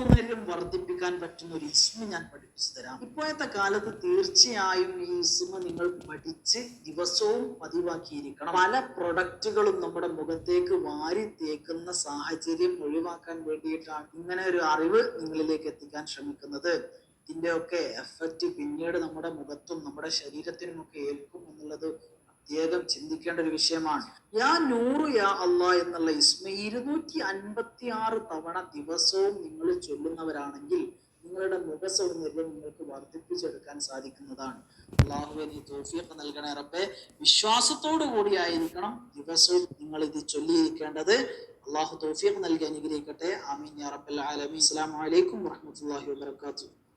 ശരീരം വർദ്ധിപ്പിക്കാൻ പറ്റുന്ന ഒരു ഇസ്മ ഞാൻ പഠിപ്പിച്ചു തരാം. ഇപ്പോഴത്തെ കാലത്ത് തീർച്ചയായും ഈ ഇസ്മ നിങ്ങൾ പഠിച്ച് ദിവസവും പതിവാക്കിയിരിക്കണം. പല പ്രൊഡക്റ്റുകളും നമ്മുടെ മുഖത്തേക്ക് വാരി തേക്കുന്ന സാഹചര്യം ഒഴിവാക്കാൻ വേണ്ടിയിട്ടാണ് ഇങ്ങനെ ഒരു അറിവ് നിങ്ങളിലേക്ക് എത്തിക്കാൻ ശ്രമിക്കുന്നത്. ഇതിന്റെയൊക്കെ എഫക്റ്റ് പിന്നീട് നമ്മുടെ മുഖത്തും നമ്മുടെ ശരീരത്തിനുമൊക്കെ ഏൽക്കും എന്നുള്ളത് പ്രത്യേകം ചിന്തിക്കേണ്ട ഒരു വിഷയമാണ്. യാ നൂറ് യാ അള്ളാ എന്നുള്ള ഇസ്മ ഇരുന്നൂറ്റി അൻപത്തി ആറ് തവണ ദിവസവും നിങ്ങൾ ചൊല്ലുന്നവരാണെങ്കിൽ നിങ്ങളുടെ മുഖസൗന്ദര്യം നിങ്ങൾക്ക് വർദ്ധിപ്പിച്ചെടുക്കാൻ സാധിക്കുന്നതാണ്. അള്ളാഹുവെ നീ തോഫിയൊക്കെ നൽകണേ റബ്ബെ. വിശ്വാസത്തോടു കൂടിയായിരിക്കണം ദിവസവും നിങ്ങൾ ഇത് ചൊല്ലിയിരിക്കേണ്ടത്. അള്ളാഹു തോഫിയൊക്കെ നൽകി അനുഗ്രഹിക്കട്ടെ. ആമീൻ യാ റബ്ബൽ ആലമീൻ. അസ്സലാമു അലൈക്കും വറഹ്മത്തുള്ളാഹി വബറകാതുഹു.